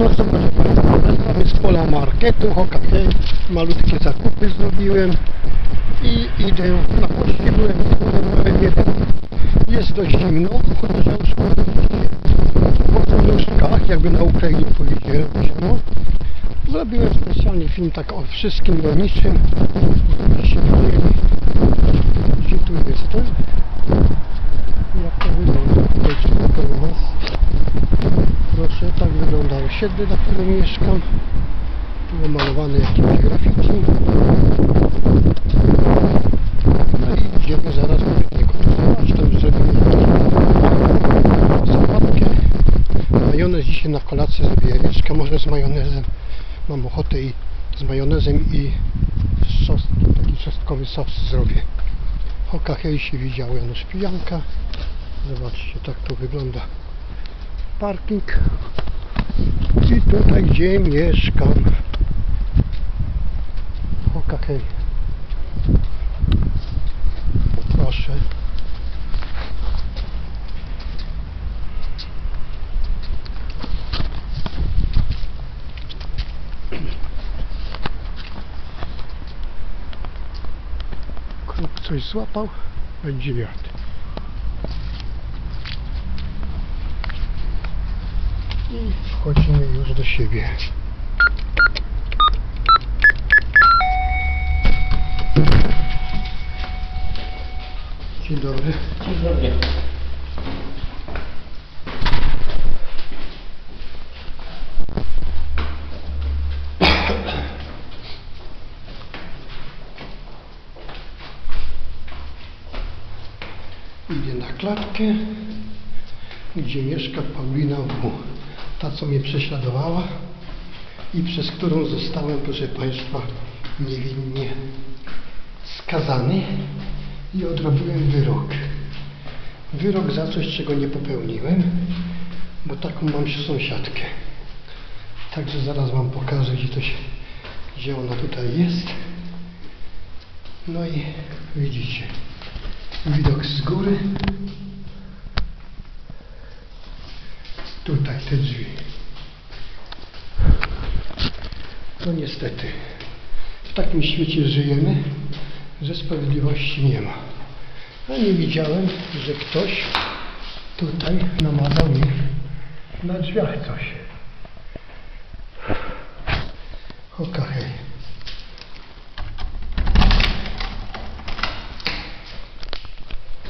No co proszę Państwa, wracamy z pola marketu, okej, malutkie zakupy zrobiłem i idę na jeden. Jest dość zimno, chociaż ja już po poduszkach, jakby na Ukrainie powiedzieli, no. Zrobiłem specjalnie film tak o wszystkim i o niczym. Gdzie się powiem, gdzie tu jestem. Jak to wygląda tutaj wszystko u nas. Proszę, tak osiedle, na którym mieszkam. Tu malowane jakieś graffiti. No i idziemy zaraz do jednego. Zobacz, tam zrobimy sałatkę. Majonez dzisiaj na kolację zrobię jajeczka, może z majonezem. Mam ochotę i z majonezem i sos, taki czosnkowy sos zrobię. Oka hej się widział Janusz Pijanka. Zobaczcie, tak to wygląda parking. I tutaj, gdzie mieszkam. Oka hej. Proszę. Kruk coś złapał, będzie wiatr. I wchodzimy już do siebie. Dzień dobry. Dzień dobry. Idę na klatkę, gdzie mieszka Paulina W. Ta, co mnie prześladowała i przez którą zostałem, proszę Państwa, niewinnie skazany i odrobiłem wyrok. Wyrok za coś, czego nie popełniłem, bo taką mam sąsiadkę. Także zaraz Wam pokażę, gdzie to się, gdzie ona tutaj jest. No i widzicie, widok z góry. Tutaj te drzwi. No niestety, w takim świecie żyjemy, że sprawiedliwości nie ma. A nie widziałem, że ktoś tutaj namazał mi na drzwiach coś. Oka hej.